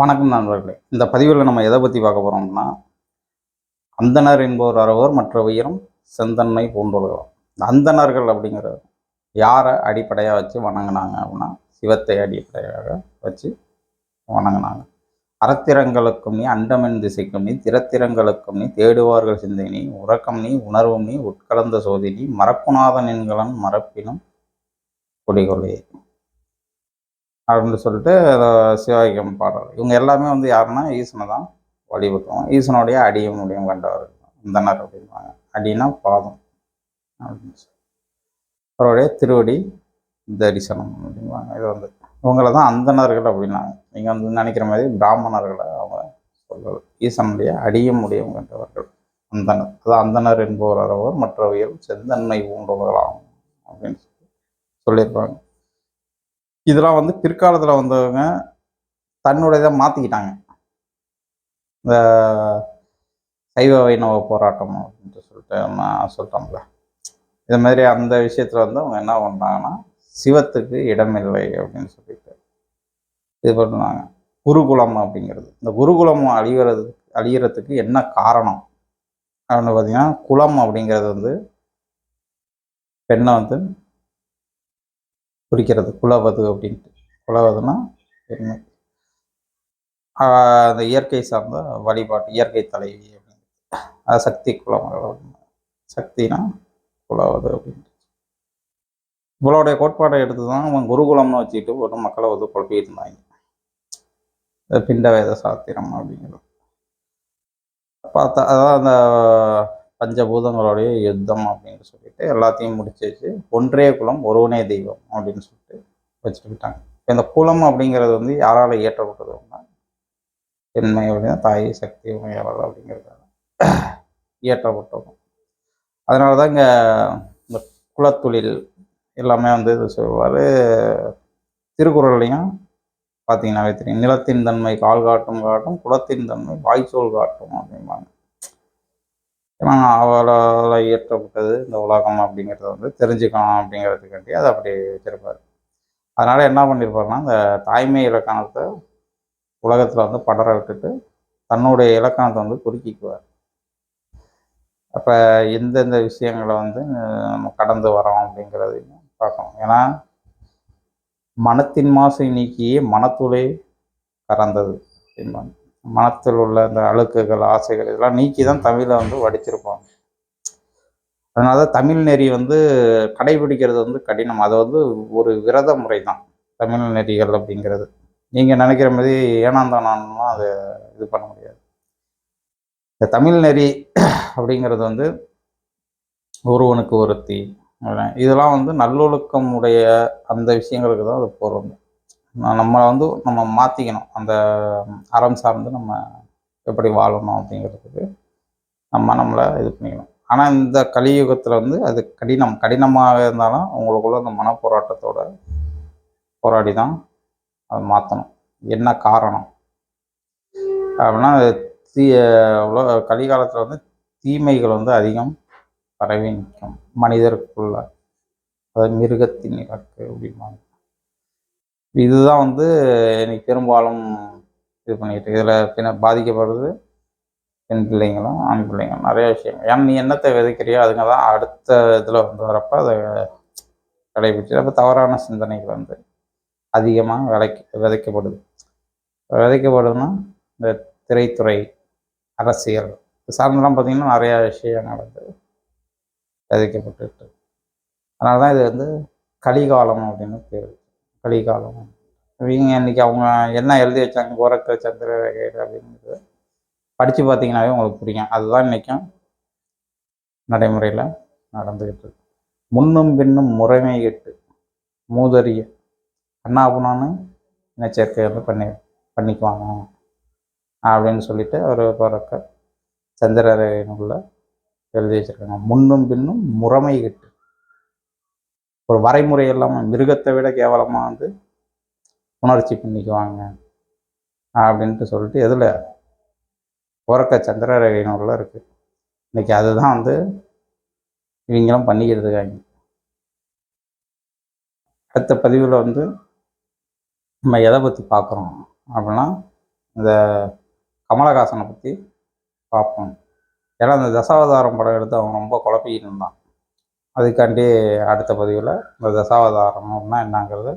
வணக்கம் நண்பர்களே. இந்த பதிவில் நம்ம எதை பற்றி பார்க்க போகிறோம்னா அந்தணர் என்பவர் அறவர் மற்ற உயரம் செந்தன்மை பூண்டுலகம் இந்த அந்தணர்கள் அப்படிங்கிறது யாரை அடிப்படையாக வச்சு வணங்கினாங்க அப்படின்னா சிவத்தை அடிப்படையாக வச்சு வணங்கினாங்க. அறத்திரங்களுக்கும் நீ அண்டமென் திசைக்கும் நீ திறத்திரங்களுக்கும் நீ தேடுவார்கள் சிந்தனை உறக்கம் நீ உணர்வும் நீ உட்கலந்த சோதினி மரப்புநாதன் என்கலன் மறப்பினும் குடிகொலை அப்படின்னு சொல்லிட்டு அதை சிவாகியம் பாடுறாரு. இவங்க எல்லாமே வந்து யாருன்னா ஈசனை தான் வழிபட்டுவாங்க ஈசனுடைய அடியும் முடியும் கண்டவர். இந்தனர் அப்படின்வாங்க அடினா பாதம். அப்படின்னு சொல்லி. அவருடைய திருவடி தரிசனம் அப்படின்வாங்க இது வந்து இவங்கள தான் அந்தணர்கள் அப்படின்னாங்க. நீங்கள் வந்து நினைக்கிற மாதிரி பிராமணர்களை அவங்க சொல்றது ஈசனுடைய அடியும் முடியும் கண்டவர்கள். அந்தனர் அதான் அந்தனர் என்பவர் அறவர் உயிரும் செந்தன்மை ஊன்றவர்களாகும் அப்படின்னு சொல்லி சொல்லியிருப்பாங்க. இதெல்லாம் வந்து பிற்காலத்தில் வந்தவங்க தன்னுடையதை மாற்றிக்கிட்டாங்க இந்த சைவ வைணவ போராட்டம் அப்படின்ட்டு சொல்லிட்டு நம்ம சொல்லிட்டோம்ல இது மாதிரி அந்த விஷயத்தில் வந்து அவங்க என்ன பண்ணாங்கன்னா சிவத்துக்கு இடமில்லை அப்படின்னு சொல்லிட்டு இது பண்ணுறாங்க. குருகுலம் அப்படிங்கிறது. இந்த குருகுலம் அழிகிறது அழிகிறதுக்கு என்ன காரணம்? அப்படின்னு பார்த்தீங்கன்னா குலம் அப்படிங்கிறது வந்து பெண்ணை வந்து குறிக்கிறது. குலவது அப்படின்ட்டு. குலவதுன்னா பெண்மை அந்த இயற்கை சார்ந்த வழிபாட்டு இயற்கை தலைவி அப்படின்னு அது சக்தி குலம் சக்தினா குலவது அப்படின்ட்டு இவளுடைய கோட்பாடை எடுத்து தான் அவன் குருகுலம்னு வச்சுக்கிட்டு ஒரு மக்களை வந்து குழப்பிட்டு இருந்தாங்க. இந்த பிண்ட வேத சாத்திரம் அப்படிங்கிறது. பார்த்தா அதான் அந்த பஞ்சபூதங்களுடைய யுத்தம் அப்படின்னு சொல்லிட்டு எல்லாத்தையும் முடிச்சு வச்சு ஒன்றே குலம் ஒருவனே தெய்வம் அப்படின்னு சொல்லிட்டு வச்சுட்டு விட்டாங்க. இந்த குலம் அப்படிங்கிறது வந்து யாரால் இயற்றப்பட்டது அப்படின்னா பெண்மை அப்படின்னா தாய் சக்தி உமையாளர் அப்படிங்கிறதால இயற்றப்பட்டது. அதனால தான் இங்கே இந்த குலத்தொழில் எல்லாமே வந்து இது சொல்லுவார். திருக்குறள்லையும் பார்த்தீங்கன்னாவே தெரியும். நிலத்தின் தன்மை கால் காட்டும் காட்டும் குலத்தின் தன்மை வாய்ச்சோல் காட்டும் அப்படிம்பாங்க. ஏன்னா அவளால் இயற்றப்பட்டது இந்த உலகம் அப்படிங்கிறத வந்து தெரிஞ்சுக்கணும் அப்படிங்கிறதுக்காண்டி அதை அப்படி வச்சிருப்பார். அதனால் என்ன பண்ணியிருப்பாருன்னா இந்த தாய்மை இலக்கணத்தை உலகத்தில் வந்து படர விட்டுட்டு தன்னுடைய இலக்கணத்தை வந்து குறுக்கிக்குவார். அப்போ எந்தெந்த விஷயங்களை வந்து நம்ம கடந்து வரோம் அப்படிங்கிறதையும் பார்க்கணும். ஏன்னா மனத்தின் மாசை நீக்கியே மனத்துளை கறந்தது அப்படிம்பாங்க மனத்தில் உள்ள இந்த அழுக்குகள் ஆசைகள் இதெல்லாம் நீக்கி தான் தமிழை வந்து வடிச்சிருப்போம் அதனால தமிழ் நெறி வந்து கடைபிடிக்கிறது வந்து கடினம். அது வந்து ஒரு விரத முறை தான் தமிழ் நெறிகள் அப்படிங்கிறது. நீங்கள் நினைக்கிற மாதிரி ஏனாந்தானான்லாம் அதை இது பண்ண முடியாது. இந்த தமிழ் நெறி அப்படிங்கிறது வந்து ஒருவனுக்கு ஒருத்தி. இதெல்லாம் வந்து நல்லொழுக்கம் உடைய அந்த விஷயங்களுக்கு தான் அது பொருந்தும். நம்மளை வந்து நம்ம மாற்றிக்கணும் அந்த அறம் சார்ந்து நம்ம எப்படி வாழணும் அப்படிங்கிறதுக்கு நம்ம நம்மளை இது பண்ணிக்கணும். ஆனால் இந்த கலியுகத்தில் வந்து அது கடினம். கடினமாக இருந்தாலும் உங்களுக்குள்ள அந்த மனப்போராட்டத்தோட போராடி தான் அதை மாற்றணும் என்ன காரணம்? அப்படின்னா தீ உலக கலிகாலத்தில் வந்து தீமைகள் வந்து அதிகம் பரவி நிற்கும். மனிதருக்குள்ள. அதாவது மிருகத்தின் இலக்கு அப்படிம்பாங்க. இதுதான் வந்து இன்னைக்கு பெரும்பாலும் இது பண்ணிக்கிட்டு இதில் பின்ன பாதிக்கப்படுறது பெண் பிள்ளைங்களும் ஆண் பிள்ளைங்களும் நிறைய விஷயம் ஏன்னா நீ என்னத்தை விதைக்கிறியோ அதுங்க தான் அடுத்த இதில் வந்து வரப்போ அதை கடைபிடிச்சு அப்போ தவறான சிந்தனைகள் வந்து அதிகமாக விளைக்க விதைக்கப்படுது. விதைக்கப்படுதுன்னா இந்த திரைத்துறை அரசியல் இது சார்ந்தெல்லாம் பார்த்திங்கன்னா நிறையா விஷயங்கள் வந்து விதைக்கப்பட்டுட்டு அதனால தான் இது வந்து கலிகாலம் அப்படின்னு பேர். கலிகாலம். இவங்க இன்னைக்கு அவங்க என்ன எழுதி வச்சாங்க கோரக்க சந்திர ரேகை அப்படிங்கிறது படித்து பார்த்தீங்கன்னாவே உங்களுக்கு புரியும். அதுதான் இன்றைக்கும் நடைமுறையில் நடந்துக்கிட்டு இருக்கு. முன்னும் பின்னும் முறைமை கெட்டு மூதறிய அண்ணாபுனான்னு இனச்சேர்க்கை வந்து பண்ணி பண்ணிக்குவாங்க அப்படின்னு சொல்லிட்டு அவர் பிறக்க சந்திர ரேகையினுள்ள எழுதி வச்சிருக்காங்க. முன்னும் பின்னும் முறைமை கெட்டு ஒரு வரைமுறை இல்லாமல் மிருகத்தை விட கேவலமாக வந்து உணர்ச்சி பண்ணிக்குவாங்க அப்படின்ட்டு சொல்லிட்டு எதில்? உறக்க சந்திரரேகை நூலில் இருக்குது இன்றைக்கி அதுதான் வந்து இவங்களும் பண்ணிக்கிட்டு இருக்காங்க அடுத்த பதிவில் வந்து நம்ம எதை பற்றி பார்க்குறோம் அப்படின்னா இந்த கமலஹாசனை பற்றி பார்ப்போம். ஏன்னா அந்த தசாவதாரம் படம் எடுத்து அவன் ரொம்ப குழப்பிக்கிட்டு இருந்தான். அதுக்காண்டி அடுத்த பதிவில் இந்த தசாவதாரம்னா என்னங்கிறது